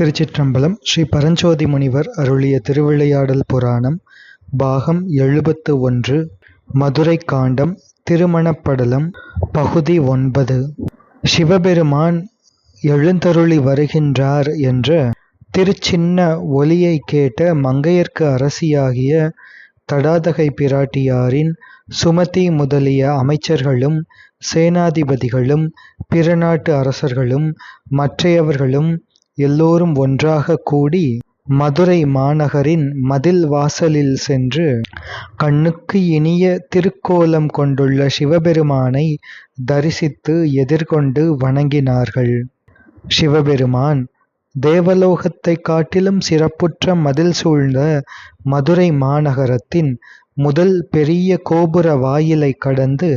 திருச்சிற்றம்பலம் ஸ்ரீ பரஞ்சோதி முனிவர் அருளிய திருவிளையாடல் புராணம் பாகம் எழுபத்து ஒன்று மதுரை காண்டம் திருமணப்படலம் பகுதி ஒன்பது. சிவபெருமான் எழுந்தருளி வருகின்றார் என்ற திருச்சின்ன ஒலியை கேட்ட மங்கையர்க்கு அரசியாகிய தடாதகை பிராட்டியாரின் சுமதி முதலிய அமைச்சர்களும் சேனாதிபதிகளும் பிற நாட்டு அரசர்களும் மற்றையவர்களும் எல்லோரும் ஒன்றாகக் கூடி மதுரை மாநகரின் மதில் வாசலில் சென்று கண்ணுக்கு இனிய திருக்கோலம் கொண்டுள்ள சிவபெருமானை தரிசித்து எதிர்கொண்டு வணங்கினார்கள். சிவபெருமான் தேவலோகத்தை காட்டிலும் சிறப்புற்ற மதில் சூழ்ந்த மதுரை மாநகரத்தின் முதல் பெரிய கோபுர வாயிலை கடந்து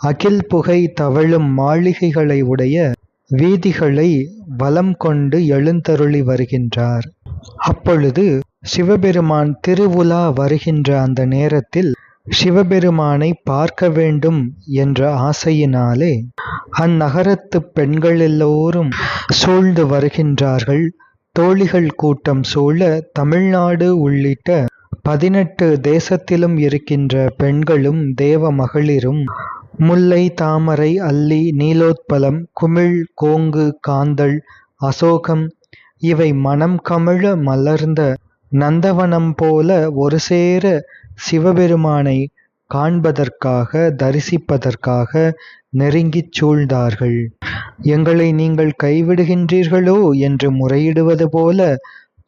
அகில் புகை தவழும் மாளிகைகளை உடைய வீதிகளை வலம் கொண்டு எழுந்தருளி வருகின்றார். அப்பொழுது சிவபெருமான் திருவுலா வருகின்ற அந்த நேரத்தில் சிவபெருமானை பார்க்க வேண்டும் என்ற ஆசையினாலே அந்நகரத்து பெண்கள் எல்லோரும் சூழ்ந்து வருகின்றார்கள். தோழிகள் கூட்டம் சூழ தமிழ்நாடு உள்ளிட்ட பதினெட்டு தேசத்திலும் இருக்கின்ற பெண்களும் தேவ மகளிரும் முல்லை தாமரை அல்லி நீலோத்பலம் குமிழ் கோங்கு காந்தள் அசோகம் இவை மனம் கமழ மலர்ந்த நந்தவனம் போல ஒரு சேர சிவபெருமானை காண்பதற்காக தரிசிப்பதற்காக நெருங்கிச் சூழ்ந்தார்கள். எங்களை நீங்கள் கைவிடுகின்றீர்களோ? என்று முறையிடுவது போல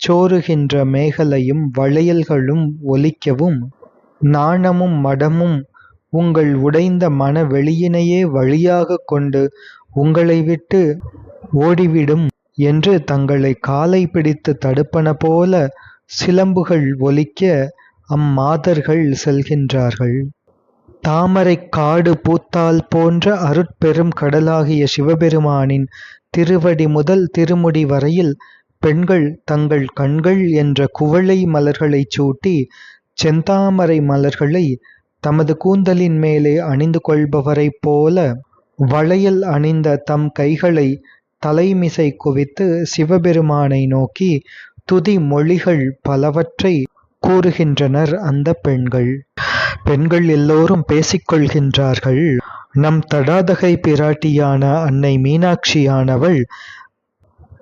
சோறுகின்ற மேகலையும் வளையல்களும் ஒலிக்கவும் நாணமும் மடமும் உங்கள் உடைந்த மன வெளியினையே வழியாகக் கொண்டு உங்களை விட்டு ஓடிவிடும் என்று தங்களை காலை பிடித்து தடுப்பன போல சிலம்புகள் ஒலிக்க அம்மாதர்கள் செல்கின்றார்கள். தாமரை காடு பூத்தால் போன்ற அருட்பெரும் கடலாகிய சிவபெருமானின் திருவடி முதல் திருமுடி வரையில் பெண்கள் தங்கள் கண்கள் என்ற குவளை மலர்களைச் சூட்டி செந்தாமரை மலர்களை தமது கூந்தலின் மேலே அணிந்து கொள்பவரைப் போல வளையல் அணிந்த தம் கைகளை தலைமிசை குவித்து சிவபெருமானை நோக்கி துதி மொழிகள் பலவற்றை கூறுகின்றனர் அந்த பெண்கள். பெண்கள் எல்லோரும் பேசிக்கொள்கின்றார்கள். நம் தடாதகை பிராட்டியான அன்னை மீனாட்சியானவள்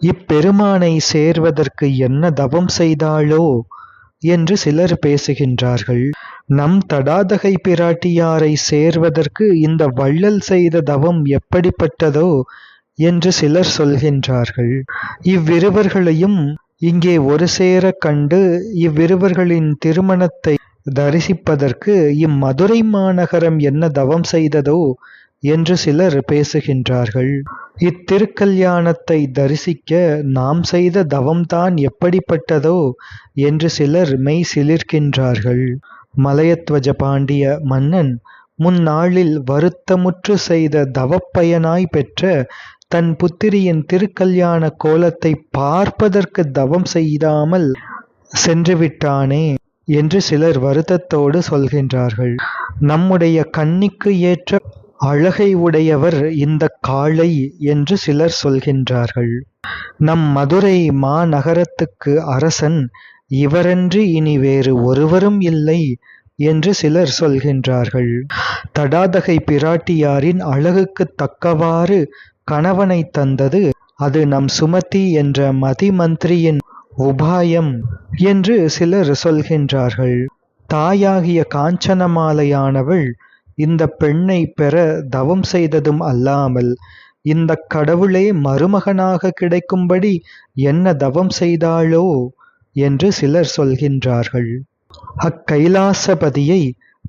இப்பெருமானை சேர்வதற்கு என்ன தவம் செய்தாளோ? என்று சிலர் பேசுகின்றார்கள். நம் தடாதகை பிராட்டியாரை சேர்வதற்கு இந்த வள்ளல் செய்த தவம் எப்படிப்பட்டதோ என்று சிலர் சொல்கின்றார்கள். இவ்விருவர்களையும் இங்கே ஒரு சேர கண்டு இவ்விருவர்களின் திருமணத்தை தரிசிப்பதற்கு இம்மதுரை மாநகரம் என்ன தவம் செய்ததோ என்று சிலர் பேசுகின்றார்கள். இத்திருக்கல்யாணத்தை தரிசிக்க நாம் செய்த தவம்தான் எப்படிப்பட்டதோ என்று சிலர் மெய் சிலிர்க்கின்றார்கள். மலையத்வஜ பாண்டிய மன்னன் முன்னாளில் வருத்தமுற்று செய்த தவப்பயனாய் பெற்ற தன் புத்திரியின் திருக்கல்யாண கோலத்தை பார்ப்பதற்கு தவம் செய்தாமல் சென்றுவிட்டானே என்று சிலர் வருத்தத்தோடு சொல்கின்றார்கள். நம்முடைய கண்ணிக்கு ஏற்ற அழகை உடையவர் இந்த காளை என்று சிலர் சொல்கின்றார்கள். நம் மதுரை மாநகரத்துக்கு அரசன் இவரன்றி இனி வேறு ஒருவரும் இல்லை என்று சிலர் சொல்கின்றார்கள். தடாதகை பிராட்டியாரின் அழகுக்கு தக்கவாறு கணவனை தந்தது. அது நம் சுமதி என்ற மதிமந்திரியின் உபாயம் என்று சிலர் சொல்கின்றார்கள். தாயாகிய காஞ்சனமாலையானவள் இந்த பெண்ணை பெற தவம் செய்ததும் அல்லாமல் இந்த கடவுளே மருமகனாக கிடைக்கும்படி என்ன தவம் செய்தாளோ என்று சிலர் சொல்கின்றார்கள். அக்கைலாசபதியை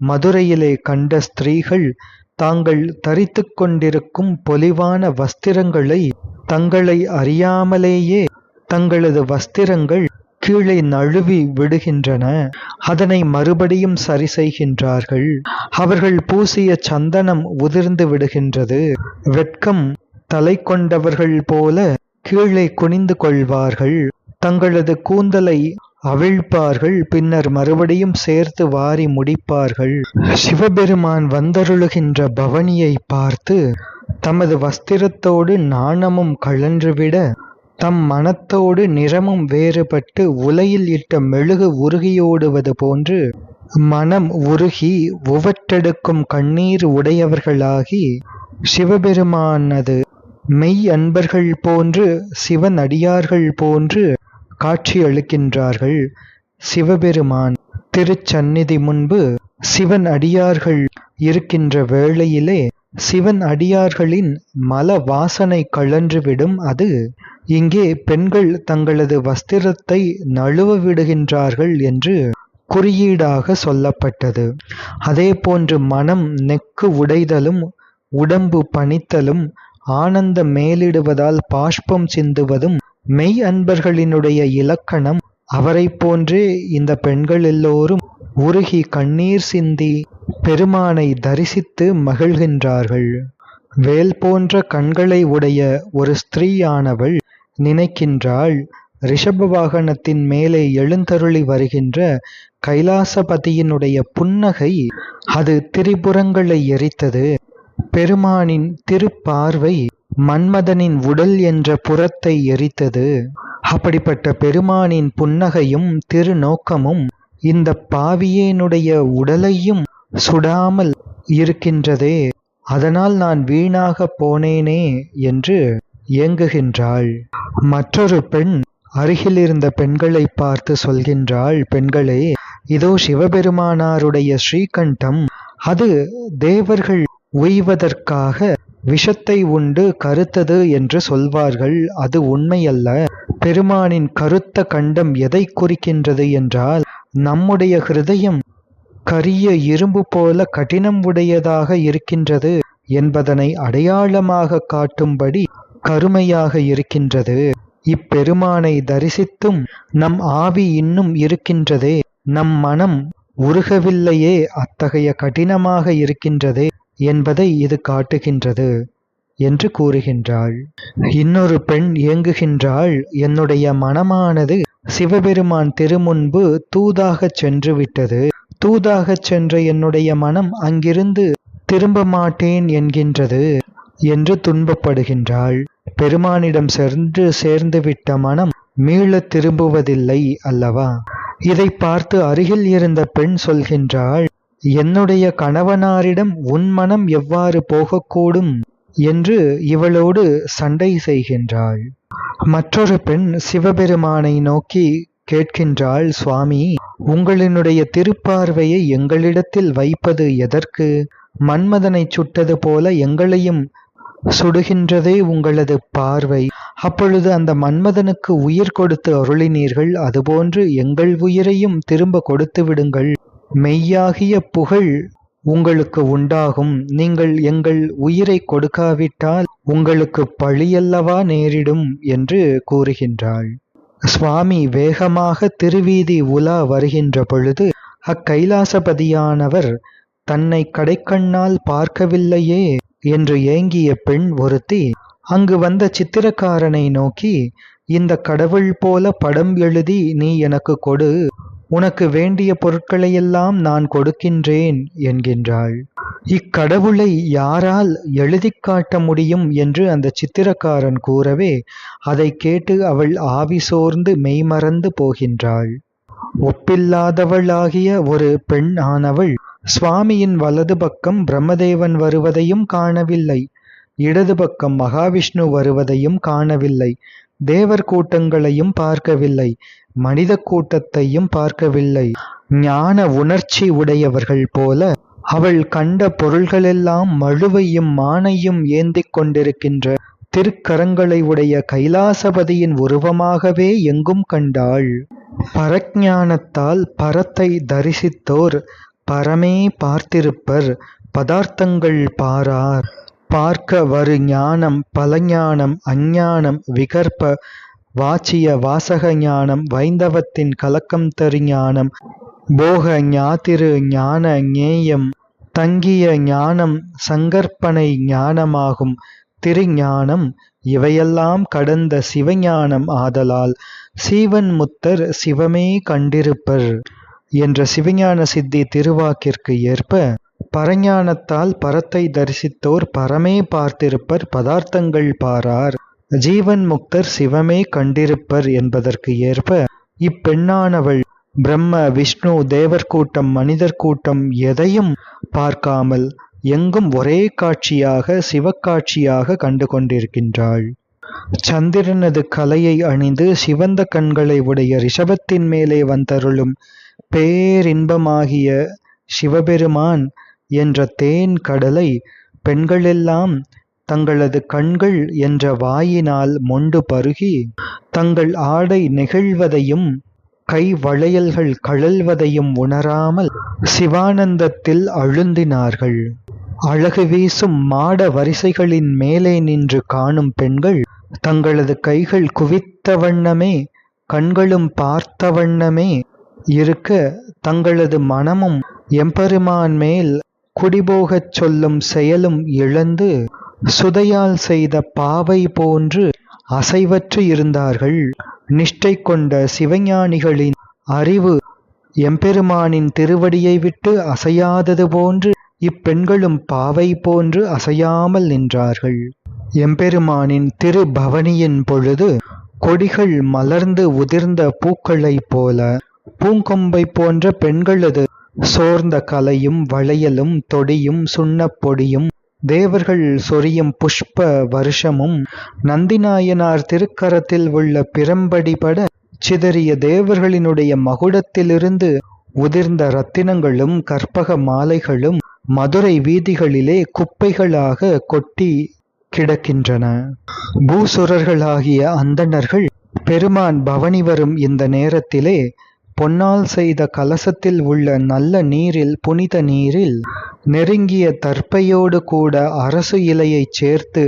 மதுரையிலே கண்ட ஸ்திரீகள் தாங்கள் தரித்து கொண்டிருக்கும் பொலிவான வஸ்திரங்களை தங்களை அறியாமலேயே தங்களது வஸ்திரங்கள் கீழே நழுவி விடுகின்றன. அதனை மறுபடியும் சரி செய்கின்றார்கள். அவர்கள் பூசிய சந்தனம் உதிர்ந்து விடுகின்றது. வெட்கம் தலை கொண்டவர்கள் போல கீழே குனிந்து கொள்வார்கள். தங்களது கூந்தலை அவிழ்ப்பார்கள் பின்னர் மறுபடியும் சேர்த்து வாரி முடிப்பார்கள். சிவபெருமான் வந்தருளுகின்ற பவனியை பார்த்து தமது வஸ்திரத்தோடு நாணமும் கழன்றுவிட தம் மனத்தோடு நிறமும் வேறுபட்டு உலையில் இட்ட மெழுகு உருகியோடுவது போன்று மனம் உருகி உவற்றெடுக்கும் கண்ணீர் உடையவர்களாகி சிவபெருமானது மெய் அன்பர்கள் போன்று சிவனடியார்கள் போன்று காட்சியளிக்கின்றார்கள். சிவபெருமான் திருச்சந்நிதி முன்பு சிவன் அடியார்கள் இருக்கின்ற வேளையிலே சிவன் அடியார்களின் மல வாசனை கழன்றுவிடும். அது இங்கே பெண்கள் தங்களது வஸ்திரத்தை நழுவ விடுகின்றார்கள் என்று குறியீடாக சொல்லப்பட்டது. அதே போன்று மனம் நெக்கு உடைதலும் உடம்பு பணித்தலும் ஆனந்த மேலிடுவதால் பாஷ்பம் சிந்துவதும் மெய் அன்பர்களினுடைய இலக்கணம் அவரைப் போன்றே இந்த பெண்கள் எல்லோரும் உருகி கண்ணீர் சிந்தி பெருமானை தரிசித்து மகிழ்கின்றார்கள். வேல் போன்ற கண்களை உடைய ஒரு ஸ்திரீயானவள் நினைக்கின்றாள் ரிஷப வாகனத்தின் மேலே எழுந்தருளி வருகின்ற கைலாசபதியினுடைய புன்னகை அது திரிபுரங்களை எரித்தது. பெருமானின் திருப்பார்வை மன்மதனின் உடல் என்ற புறத்தை எரித்தது. அப்படிப்பட்ட பெருமானின் புன்னகையும் திருநோக்கமும் இந்த பாவியேனுடைய உடலையும் சுடாமல் இருக்கின்றதே. அதனால் நான் வீணாக போனேனே என்று இயங்குகின்றாள் மற்றொரு பெண் அருகிலிருந்த பெண்களை பார்த்து சொல்கின்றாள் பெண்களே இதோ சிவபெருமானாருடைய ஸ்ரீகண்டம். அது தேவர்கள் உய்வதற்காக விஷத்தை உண்டு கருத்தது என்று சொல்வார்கள். அது உண்மையல்ல. பெருமானின் கருத்த கண்டம் எதை குறிக்கின்றது என்றால் நம்முடைய ஹிருதயம் கரிய இரும்பு போல கடினம் உடையதாக இருக்கின்றது என்பதனை அடையாளமாக காட்டும்படி கருமையாக இருக்கின்றது. இப்பெருமானை தரிசித்தும் நம் ஆவி இன்னும் இருக்கின்றதே. நம் மனம் உருகவில்லையே அத்தகைய கடினமாக இருக்கின்றதே. என்பதை இது காட்டுகின்றது என்று கூறுகின்றாள். இன்னொரு பெண் இயங்குகின்றாள் என்னுடைய மனமானது சிவபெருமான் திருமுன்பு தூதாகச் சென்று விட்டது தூதாகச் சென்ற என்னுடைய மனம் அங்கிருந்து திரும்ப மாட்டேன் என்கின்றது என்று துன்பப்படுகின்றாள். பெருமானிடம் சென்று சேர்ந்துவிட்ட மனம் மீளத் திரும்புவதில்லை அல்லவா? இதை பார்த்து அருகில் இருந்த பெண் சொல்கின்றாள் என்னுடைய கணவனாரிடம் உன் மனம் எவ்வாறு போகக்கூடும் என்று இவளோடு சண்டை செய்கின்றாள். மற்றொரு பெண் சிவபெருமானை நோக்கி கேட்கின்றாள் சுவாமி உங்களினுடைய திருப்பார்வையை எங்களிடத்தில் வைப்பது எதற்கு? மன்மதனை சுட்டது போல எங்களையும் சுடுகின்றதே உங்களது பார்வை. அப்பொழுது அந்த மன்மதனுக்கு உயிர் கொடுத்து அருளினீர்கள் அதுபோன்று எங்கள் உயிரையும் திரும்ப கொடுத்து விடுங்கள். மெய்யாகிய புகழ் உங்களுக்கு உண்டாகும். நீங்கள் எங்கள் உயிரை கொடுக்காவிட்டால் உங்களுக்கு பழியல்லவா நேரிடும் என்று கூறுகின்றாள். சுவாமி வேகமாக திருவீதி உலா வருகின்ற பொழுது அக்கைலாசபதியானவர் தன்னை கடைக்கண்ணால் பார்க்கவில்லையே என்று ஏங்கிய பெண் ஒருத்தி அங்கு வந்த சித்திரக்காரனை நோக்கி இந்த கடவுள் போல படம் எழுதி நீ எனக்கு கொடு. உனக்கு வேண்டிய பொருட்களையெல்லாம் நான் கொடுக்கின்றேன் என்கின்றாள். இக்கடவுளை யாரால் எழுதி காட்ட முடியும் என்று அந்த சித்திரக்காரன் கூறவே அதை கேட்டு அவள் ஆவி சோர்ந்து மெய்மறந்து போகின்றாள். ஒப்பில்லாதவளாகிய ஒரு பெண் ஆனவள் சுவாமியின் வலது பக்கம் பிரம்மதேவன் வருவதையும் காணவில்லை. இடது பக்கம் மகாவிஷ்ணு வருவதையும் காணவில்லை. தேவர் கூட்டங்களையும் பார்க்கவில்லை. மனித கூட்டத்தையும் பார்க்கவில்லை. ஞான உணர்ச்சி உடையவர்கள் போல அவள் கண்ட பொருள்களெல்லாம் மழுவையும் மானையும் ஏந்திக் கொண்டிருக்கின்ற திருக்கரங்களை உடைய கைலாசபதியின் உருவமாகவே எங்கும் கண்டாள். பரஜானத்தால் பரத்தை தரிசித்தோர் பரமே பார்த்திருப்பர் பதார்த்தங்கள் பாரார். பார்க்க வரு ஞானம் பலஞானம் அஞ்ஞானம் விகற்ப வாச்சிய வாசக ஞானம் வைந்தவத்தின் கலக்கம் தரு ஞானம் போக ஞாத்திரு ஞான ஞேயம் தங்கிய ஞானம் சங்கற்பனை ஞானமாகும். திருஞானம் இவையெல்லாம் கடந்த சிவஞானம் ஆதலால் சீவன் முத்தர் சிவமே கண்டிருப்பர் என்ற சிவஞான சித்தி திருவாக்கிற்கு ஏற்ப பரஞானத்தால் பரத்தை தரிசித்தோர் பரமே பார்த்திருப்பர் பதார்த்தங்கள் பாரார். ஜீவன் முக்தர் சிவமே கண்டிருப்பர் என்பதற்கு ஏற்ப இப்பெண்ணானவள் பிரம்ம விஷ்ணு தேவர் கூட்டம் மனிதர் கூட்டம் எதையும் பார்க்காமல் எங்கும் ஒரே காட்சியாக சிவக்காட்சியாக கண்டு கொண்டிருக்கின்றாள் சந்திரனது கலையை அணிந்து சிவந்த கண்களை உடைய ரிஷபத்தின் மேலே வந்தருளும் பேரின்பமாகிய சிவபெருமான் என்ற தேன் கடலை பெண்களெல்லாம் தங்களது கண்கள் என்ற வாயினால் மொண்டு பருகி தங்கள் ஆடை நெகிழ்வதையும் கை வளையல்கள் கழல்வதையும் உணராமல் சிவானந்தத்தில் அழுந்தினார்கள். அழகு வீசும் மாட வரிசைகளின் மேலே நின்று காணும் பெண்கள் தங்களது கைகள் குவித்த வண்ணமே கண்களும் பார்த்த வண்ணமே இருக்க தங்களது மனமும் எம்பெருமான் மேல் குடிபோகச் சொல்லும் செயலும் இழந்து சுதையால் செய்த பாவை போன்று அசைவற்று இருந்தார்கள். நிஷ்டை கொண்ட சிவஞானிகளின் அறிவு எம்பெருமானின் திருவடியை விட்டு அசையாதது போன்று இப்பெண்களும் பாவை போன்று அசையாமல் நின்றார்கள். எம்பெருமானின் திருபவனியின் பொழுது கொடிகள் மலர்ந்து உதிர்ந்த பூக்களைப் போல பூங்கொம்பை போன்ற பெண்களது சோர்ந்த கலையும் வளையலும் தொடியும் சுண்ணப்பொடியும் தேவர்கள் சொரியும் புஷ்ப வருஷமும் நந்திநாயனார் திருக்கரத்தில் உள்ள பிரம்படிபட சிதறிய தேவர்களினுடைய மகுடத்திலிருந்து உதிர்ந்த ரத்தினங்களும் கற்பக மாலைகளும் மதுரை வீதிகளிலே குப்பைகளாக கொட்டி கிடக்கின்றன. பூசுரர்களாகிய அந்தணர்கள் பெருமான் பவனி வரும் இந்த நேரத்திலே பொன்னால் செய்த கலசத்தில் உள்ள நல்ல நீரில் புனித நீரில் நெருங்கிய தர்ப்பையோடு கூட அரசு இலையைச் சேர்த்து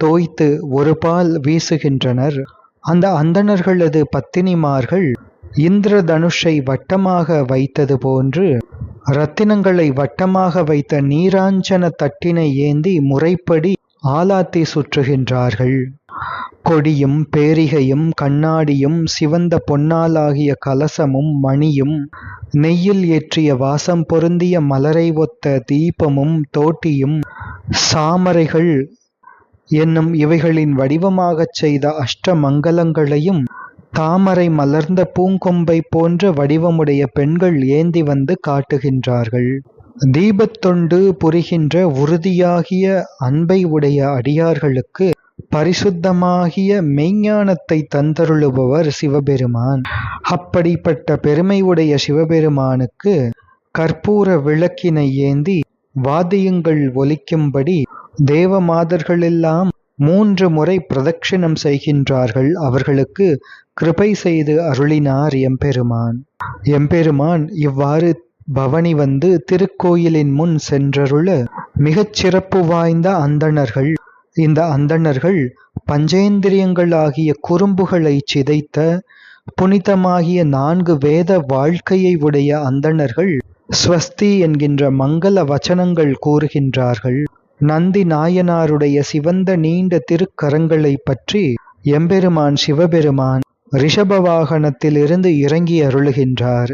தோய்த்து ஒரு பால் வீசுகின்றனர். அந்த அந்தணர்களது பத்தினிமார்கள் இந்திரதனுஷை வட்டமாக வைத்தது போன்று ரத்தினங்களை வட்டமாக வைத்த நீராஞ்சன தட்டினை ஏந்தி முறைப்படி ஆலாத்தி சுற்றுகின்றார்கள். கொடியும் பேரிகையும் கண்ணாடியும் சிவந்த பொன்னாலாகிய கலசமும் மணியும் நெய்யில் ஏற்றிய வாசம் பொருந்திய மலரை ஒத்த தீபமும் தோட்டியும் சாமரைகள் என்னும் இவைகளின் வடிவமாகச் செய்த அஷ்ட மங்கலங்களையும் தாமரை மலர்ந்த பூங்கொம்பை போன்ற வடிவமுடைய பெண்கள் ஏந்தி வந்து காட்டுகின்றார்கள். தீபத்தொண்டு புரிகின்ற உறுதியாகிய அன்பை உடைய அடியார்களுக்கு பரிசுத்தமாகிய மெய்ஞானத்தை தந்தருளுபவர் சிவபெருமான். அப்படிப்பட்ட பெருமை உடைய சிவபெருமானுக்கு கற்பூர விளக்கினை ஏந்தி வாதியங்கள் ஒலிக்கும்படி தேவமாதர்களெல்லாம் மூன்று முறை பிரதட்சிணம் செய்கின்றார்கள். அவர்களுக்கு கிருபை செய்து அருளினார் எம்பெருமான். எம்பெருமான் இவ்வாறு பவனி வந்து திருக்கோயிலின் முன் சென்றருள மிகச் சிறப்பு வாய்ந்த அந்தணர்கள். இந்த அந்தணர்கள் பஞ்சேந்திரியங்களாகிய குறும்புகளை சிதைத்த புனிதமாகிய நான்கு வேத வாழ்க்கையை உடைய அந்தணர்கள் ஸ்வஸ்தி என்கின்ற மங்கள வச்சனங்கள் கூறுகின்றார்கள். நந்தி நாயனாருடைய சிவந்த நீண்ட திருக்கரங்களை பற்றி எம்பெருமான் சிவபெருமான் ரிஷப வாகனத்திலிருந்து இறங்கி அருளுகின்றார்.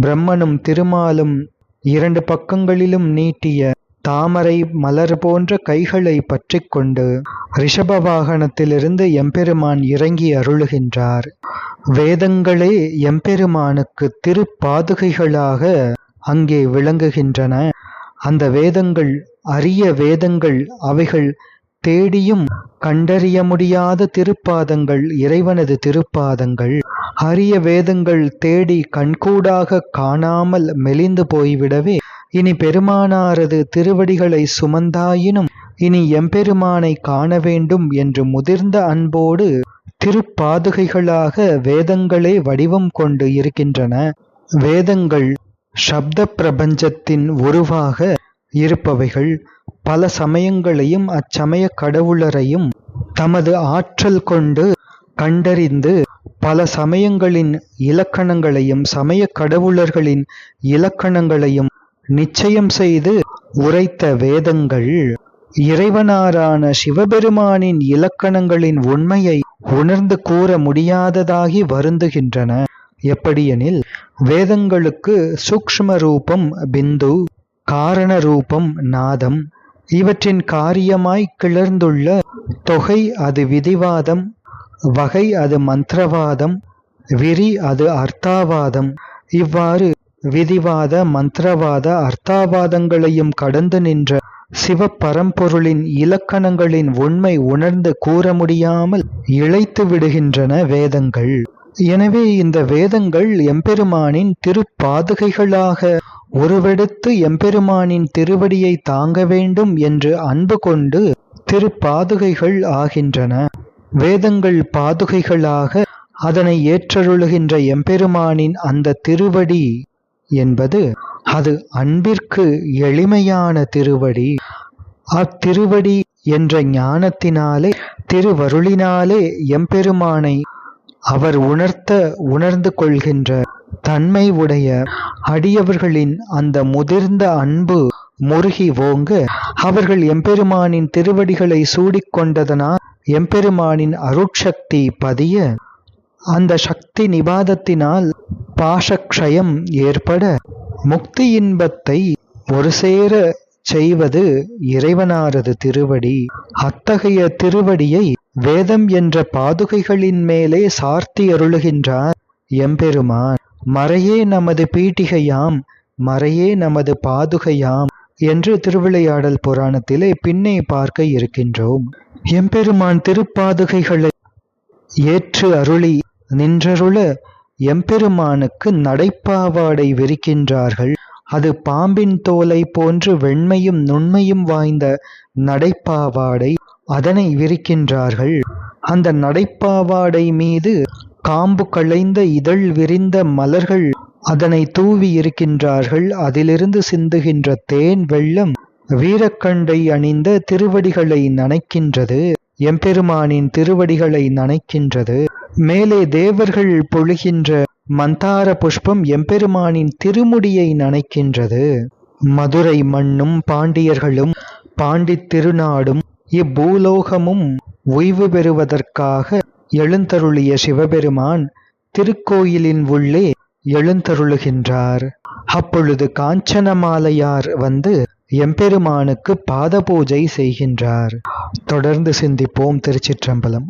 பிரம்மனும் திருமாலும் இரண்டு பக்கங்களிலும் நீட்டிய தாமரை மலர் போன்ற கைகளை பற்றி கொண்டு ரிஷப வாகனத்திலிருந்து எம்பெருமான் இறங்கி அருளுகின்றார். வேதங்களே எம்பெருமானுக்கு திருப்பாதுகைகளாக அங்கே விளங்குகின்றன. அந்த வேதங்கள் அரிய வேதங்கள் அவைகள் தேடியும் கண்டறிய முடியாத திருப்பாதங்கள் இறைவனது திருப்பாதங்கள். அரிய வேதங்கள் தேடி கண்கூடாக காணாமல் மெலிந்து போய்விடவே இனி பெருமானாரது திருவடிகளை சுமந்தாயினும் இனி எம்பெருமானை காண வேண்டும் என்று முதிர்ந்த அன்போடு திருப்பாதுகைகளாக வேதங்களே வடிவம் கொண்டு இருக்கின்றன. வேதங்கள் சப்த பிரபஞ்சத்தின் உருவாக இருப்பவைகள். பல சமயங்களையும் அச்சமய கடவுளரையும் தமது ஆற்றல் கொண்டு கண்டறிந்து பல சமயங்களின் இலக்கணங்களையும் சமய கடவுளர்களின் இலக்கணங்களையும் நிச்சயம் செய்து உரைத்த வேதங்கள் இறைவனாரான சிவபெருமானின் இலக்கணங்களின் உண்மையை உணர்ந்து கூற முடியாததாகி வருந்துகின்றன. எப்படியெனில் வேதங்களுக்கு சூக்ஷ்ம ரூபம் பிந்து காரண ரூபம் நாதம் இவற்றின் காரியமாய் கிளர்ந்துள்ள தொகை அது விதிவாதம் வகை அது மந்திரவாதம் விரி அது அர்த்தாவாதம். இவ்வாறு விதிவாத மந்திரவாத அர்த்தாவாதங்களையும் கடந்து நின்ற சிவப்பரம்பொருளின் இலக்கணங்களின் உண்மை உணர்ந்து கூற முடியாமல் இழைத்து விடுகின்றன வேதங்கள். எனவே இந்த வேதங்கள் எம்பெருமானின் திருப்பாதுகைகளாக உருவெடுத்து எம்பெருமானின் திருவடியை தாங்க வேண்டும் என்று அன்பு கொண்டு திருப்பாதுகைகள் ஆகின்றன. வேதங்கள் பாதுகைகளாக அதனை ஏற்றருளுகின்ற எம்பெருமானின் அந்த திருவடி என்பது அது அன்பிற்கு எளிமையான திருவடி. அத்திருவடி என்ற ஞானத்தினாலே திருவருளினாலே எம்பெருமானை அவர் உணர்த்த உணர்ந்து கொள்கின்ற தன்மை உடைய அடியவர்களின் அந்த முதிர்ந்த அன்பு முருகி ஓங்க அவர்கள் எம்பெருமானின் திருவடிகளை சூடிக்கொண்டதனால் எம்பெருமானின் அருட்சக்தி பதிய அந்த சக்தி நிபாதத்தினால் பாசக்ஷயம் ஏற்பட முக்தி இன்பத்தை ஒரு சேர செய்வது இறைவனாரது திருவடி. அத்தகைய திருவடியை வேதம் என்ற பாதுகைகளின் மேலே சார்த்தி அருளுகின்றார் எம்பெருமான். மறையே நமது பீட்டிகையாம் மறையே நமது பாதுகையாம் என்று திருவிளையாடல் புராணத்திலே பின்னே பார்க்க இருக்கின்றோம். எம்பெருமான் திருப்பாதுகைகளை ஏற்று அருளி நின்றருள எம்பெருமானுக்கு நடைப்பாவாடை விரிக்கின்றார்கள் அது பாம்பின் தோலை போன்று வெண்மையும் நுண்மையும் வாய்ந்த நடைப்பாவாடை அதனை விரிக்கின்றார்கள் அந்த நடைப்பாவாடை மீது காம்பு களைந்த இதழ் விரிந்த மலர்கள் அதனை தூவி இருக்கின்றார்கள். அதிலிருந்து சிந்துகின்ற தேன் வெள்ளம் வீரக்கண்டை அணிந்த திருவடிகளை நனைக்கின்றது. எம்பெருமானின் திருவடிகளை நனைக்கின்றது. மேலே தேவர்கள் பொழுகின்ற மந்தார புஷ்பம் எம்பெருமானின் திருமுடியை நனைக்கின்றது. மதுரை மண்ணும் பாண்டியர்களும் பாண்டி திருநாடும் இப்பூலோகமும் ஓய்வு பெறுவதற்காக எழுந்தருளிய சிவபெருமான் திருக்கோயிலின் உள்ளே எழுந்தருளுகின்றார். அப்பொழுது காஞ்சனமாலையார் வந்து எம்பெருமானுக்கு பாத பூஜை செய்கின்றார். தொடர்ந்து சிந்திப்போம் திருச்சிற்றம்பலம்.